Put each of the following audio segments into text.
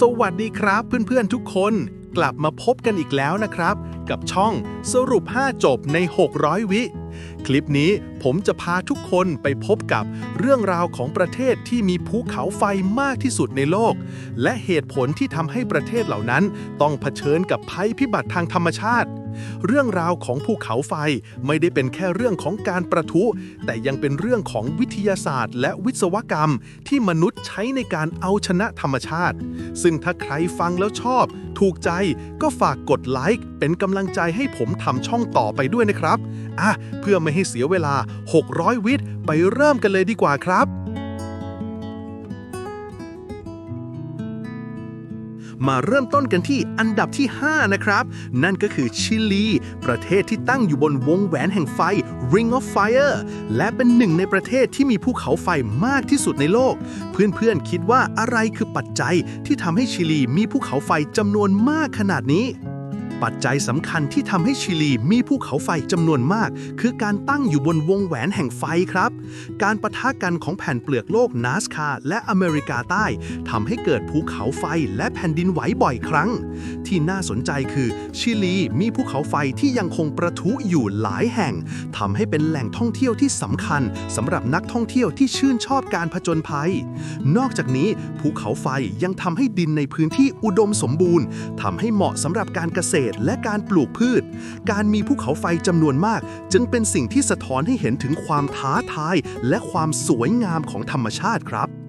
สวัสดีครับเพื่อนๆทุกคน กลับมาพบกันอีกแล้วนะครับ กับช่องสรุป 5 จบใน 600 วิ คลิปนี้ผมจะพาทุกคนไปพบกับเรื่องราวของประเทศที่มีภูเขาไฟมากที่สุดในโลก และเหตุผลที่ทำให้ประเทศเหล่านั้น ต้องเผชิญกับภัยพิบัติทางธรรมชาติ เรื่องราวของภูเขาไฟไม่ได้เป็นแค่เรื่องของการประทุ แต่ยังเป็นเรื่องของวิทยาศาสตร์ และวิศวกรรม ที่มนุษย์ใช้ในการเอาชนะธรรมชาติ ซึ่งถ้าใครฟังแล้วชอบ ถูกใจก็ฝากกดไลค์เป็นกำลังใจให้ผมทำช่องต่อไปด้วยนะครับอะเพื่อไม่ให้เสียเวลา 600 วิทย์ไปเริ่มกันเลยดีกว่าครับ มาเริ่มต้นกันที่อันดับที่ 5 นะครับ นั่นก็คือชิลี ประเทศที่ตั้งอยู่บนวงแหวนแห่งไฟ Ring of Fire และเป็นหนึ่งในประเทศที่มีภูเขาไฟมากที่สุดในโลก เพื่อนๆคิดว่าอะไรคือปัจจัยที่ทำให้ชิลีมีภูเขาไฟจำนวนมากขนาดนี้ ปัจจัยสำคัญที่ทำให้ชิลีมีภูเขาไฟจำนวนมาก คือการตั้งอยู่บนวงแหวนแห่งไฟครับ การประทะกันของแผ่นเปลือกโลกนาสคาและอเมริกาใต้ทำให้เกิดภูเขาไฟและแผ่นดินไหวบ่อยครั้ง ที่น่าสนใจคือชิลีมีภูเขาไฟที่ยังคงประทุอยู่หลายแห่งทำให้เป็นแหล่งท่องเที่ยวที่สำคัญสำหรับนักท่องเที่ยวที่ชื่นชอบการผจญภัย นอกจากนี้ภูเขาไฟยังทำให้ดินในพื้นที่อุดมสมบูรณ์ทำให้เหมาะสำหรับการเกษตรและการปลูกพืช การมีภูเขาไฟจำนวนมาก จึงเป็นสิ่งที่สะท้อนให้เห็นถึงความท้าทาย และความสวยงามของธรรมชาติครับ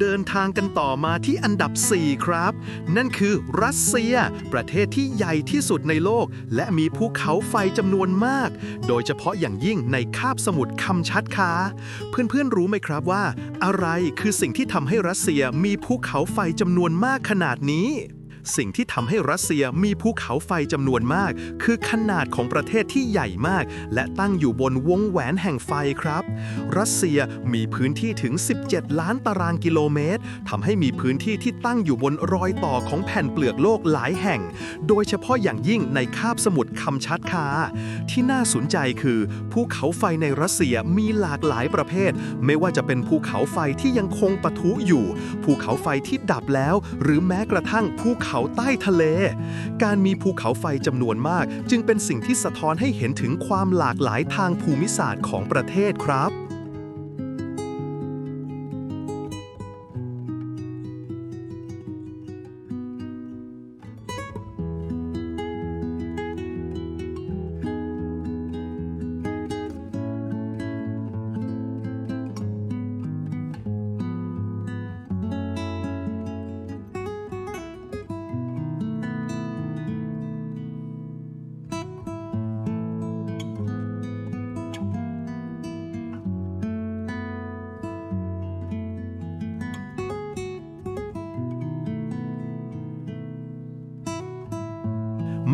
เดินทางกันต่อมาที่อันดับ 4 ครับ นั่นคือรัสเซีย ประเทศที่ใหญ่ที่สุดในโลก และมีภูเขาไฟจำนวนมาก โดยเฉพาะอย่างยิ่งในคาบสมุทรคัมชัดคา เพื่อนๆรู้ไหมครับว่า อะไรคือสิ่งที่ทำให้รัสเซียมีภูเขาไฟจำนวนมากขนาดนี้ สิ่งที่ทำให้รัสเซียมีภูเขาไฟจำนวนมาก คือขนาดของประเทศที่ใหญ่มาก และตั้งอยู่บนวงแหวนแห่งไฟครับ รัสเซียมีพื้นที่ถึง 17 ล้านตารางกิโลเมตรทำให้มีพื้นที่ที่ตั้งอยู่บนรอยต่อของแผ่นเปลือกโลกหลายแห่ง โดยเฉพาะอย่างยิ่งในคาบสมุทรคัมชัดคา ที่น่าสนใจคือภูเขาไฟในรัสเซียมีหลากหลายประเภท ไม่ว่าจะเป็นภูเขาไฟที่ยังคงปะทุอยู่ ภูเขาไฟที่ดับแล้ว หรือแม้กระทั่งภูเขาาใต้ทะเล การมีภูเขาไฟจำนวนมาก จึงเป็นสิ่งที่สะท้อนให้เห็นถึงความหลากหลายทางภูมิศาสตร์ของประเทศครับ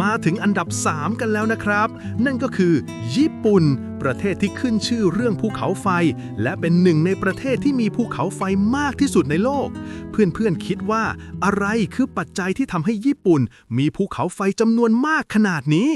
มาถึงอันดับ 3 กันแล้วนะครับ นั่นก็คือ ญี่ปุ่น ประเทศที่ขึ้นชื่อเรื่องภูเขาไฟ และเป็นหนึ่งในประเทศที่มีภูเขาไฟมากที่สุดในโลก เพื่อนๆคิดว่าอะไรคือปัจจัยที่ทำให้ญี่ปุ่น มีภูเขาไฟจำนวนมากขนาดนี้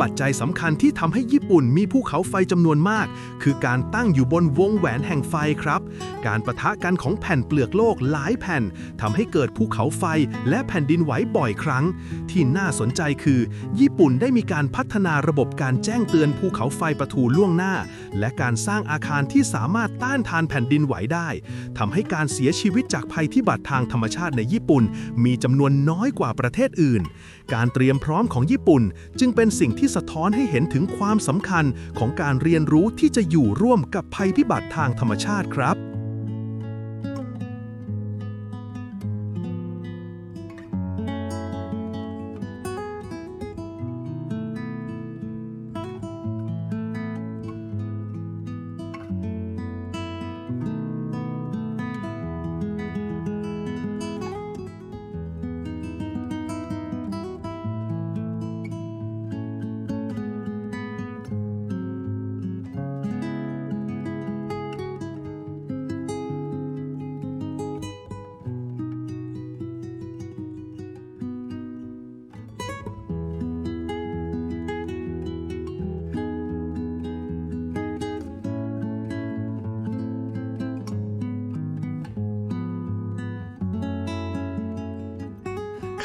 ปัจจัยสำคัญที่ทำให้ญี่ปุ่นมีภูเขาไฟจำนวนมาก คือการตั้งอยู่บนวงแหวนแห่งไฟครับ การประทะกันของแผ่นเปลือกโลกหลายแผ่นทำให้เกิดภูเขาไฟและแผ่นดินไหวบ่อยครั้ง ที่น่าสนใจคือ ญี่ปุ่นได้มีการพัฒนาระบบการแจ้งเตือนภูเขาไฟประทูล่วงหน้า และการสร้างอาคารที่สามารถต้านทานแผ่นดินไหวได้ทำให้การเสียชีวิตจากภัยพิบัติทางธรรมชาติในญี่ปุ่น มีจำนวนน้อยกว่าประเทศอื่น การเตรียมพร้อมของญี่ปุ่น จึงเป็นสิ่งที่สะท้อนให้เห็นถึงความสำคัญของการเรียนรู้ที่จะอยู่ร่วมกับภัยพิบัติทางธรรมชาติครับ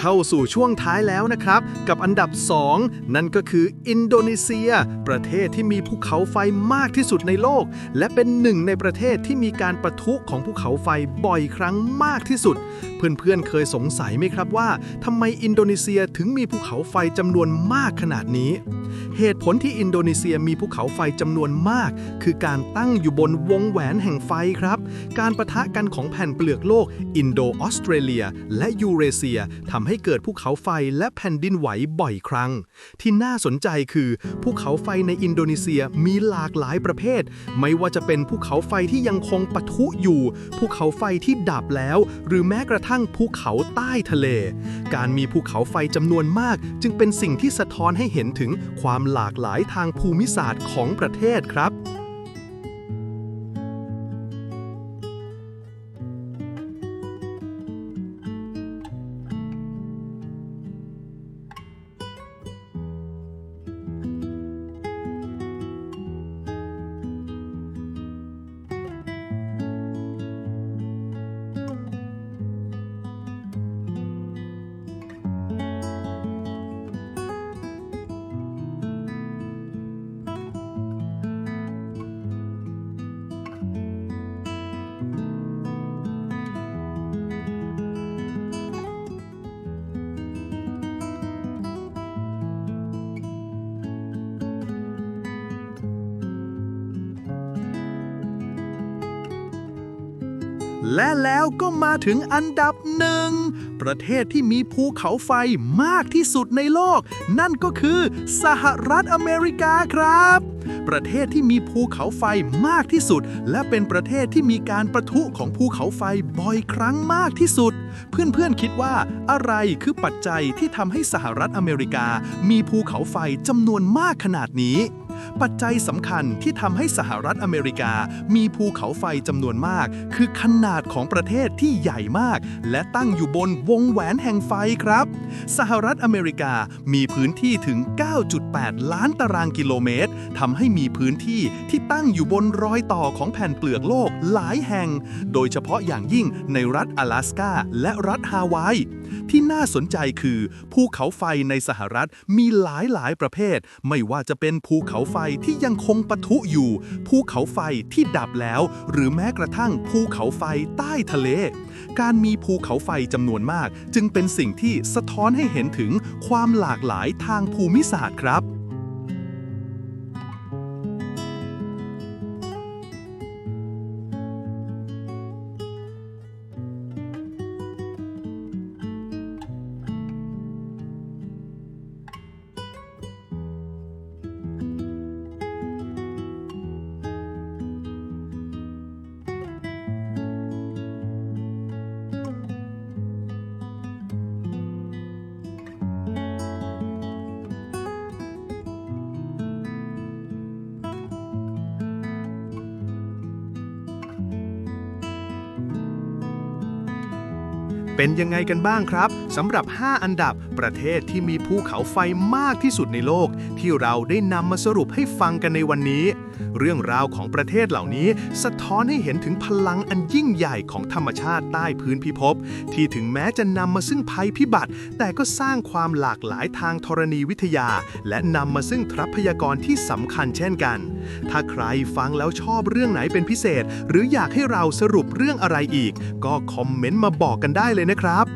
เข้าสู่ช่วงท้ายแล้วนะครับ กับอันดับ 2 นั่นก็คืออินโดนีเซีย ประเทศที่มีภูเขาไฟมากที่สุดในโลก และเป็นหนึ่งในประเทศที่มีการประทุของภูเขาไฟบ่อยครั้งมากที่สุด เพื่อนๆเคยสงสัยไหมครับว่าทำไมอินโดนีเซียถึงมีภูเขาไฟจำนวนมากขนาดนี้ เหตุผลที่อินโดนีเซียมีภูเขาไฟจำนวนมาก คือการตั้งอยู่บนวงแหวนแห่งไฟครับ การประทะกันของแผ่นเปลือกโลก อินโดออสเตรเลีย และยูเรเซียทำใหให้เกิดภูเขาไฟและแผ่นดินไหวบ่อยครั้ง ที่น่าสนใจคือภูเขาไฟในอินโดนีเซียมีหลากหลายประเภท ไม่ว่าจะเป็นภูเขาไฟที่ยังคงปะทุอยู่ ภูเขาไฟที่ดับแล้ว หรือแม้กระทั่งภูเขาใต้ทะเล การมีภูเขาไฟจำนวนมาก จึงเป็นสิ่งที่สะท้อนให้เห็นถึงความหลากหลายทางภูมิศาสตร์ของประเทศครับ และแล้วก็มาถึงอันดับหนึ่ง ประเทศที่มีภูเขาไฟมากที่สุดในโลก นั่นก็คือสหรัฐอเมริกาครับ ประเทศที่มีภูเขาไฟมากที่สุด และเป็นประเทศที่มีการประทุของภูเขาไฟบ่อยครั้งมากที่สุด เพื่อนๆคิดว่าอะไรคือปัจจัยที่ทำให้สหรัฐอเมริกา มีภูเขาไฟจำนวนมากขนาดนี้ ปัจจัยสำคัญที่ทำให้สหรัฐอเมริกา มีภูเขาไฟจำนวนมาก คือขนาดของประเทศที่ใหญ่มาก และตั้งอยู่บนวงแหวนแห่งไฟครับ สหรัฐอเมริกามีพื้นที่ถึง 9.8 ล้านตารางกิโลเมตรทำให้มีพื้นที่ที่ตั้งอยู่บนรอยต่อของแผ่นเปลือกโลกหลายแห่ง โดยเฉพาะอย่างยิ่งในรัฐ阿拉สกาและรัฐฮาวาย ที่น่าสนใจคือภูเขาไฟในสหรัฐมีหลายหลายประเภท ไม่ว่าจะเป็นภูเขาไฟที่ยังคงปะทุอยู่ ภูเขาไฟที่ดับแล้ว หรือแม้กระทั่งภูเขาไฟใต้ทะเล การมีภูเขาไฟจำนวนมาก จึงเป็นสิ่งที่สะท้อนให้เห็นถึงความหลากหลายทางภูมิศาสตร์ครับ เป็นยังไงกันบ้างครับสำหรับ 5 อันดับประเทศที่มีภูเขาไฟมากที่สุดในโลก ที่เราได้นำมาสรุปให้ฟังกันในวันนี้ เรื่องราวของประเทศเหล่านี้สะท้อนให้เห็นถึงพลังอันยิ่งใหญ่ของธรรมชาติใต้พื้นพิภพ ที่ถึงแม้จะนำมาซึ่งภัยพิบัติ แต่ก็สร้างความหลากหลายทางธรณีวิทยา และนำมาซึ่งทรัพยากรที่สำคัญเช่นกัน ถ้าใครฟังแล้วชอบเรื่องไหนเป็นพิเศษ หรืออยากให้เราสรุปเรื่องอะไรอีก ก็คอมเมนต์มาบอกกันได้เลยนะครับ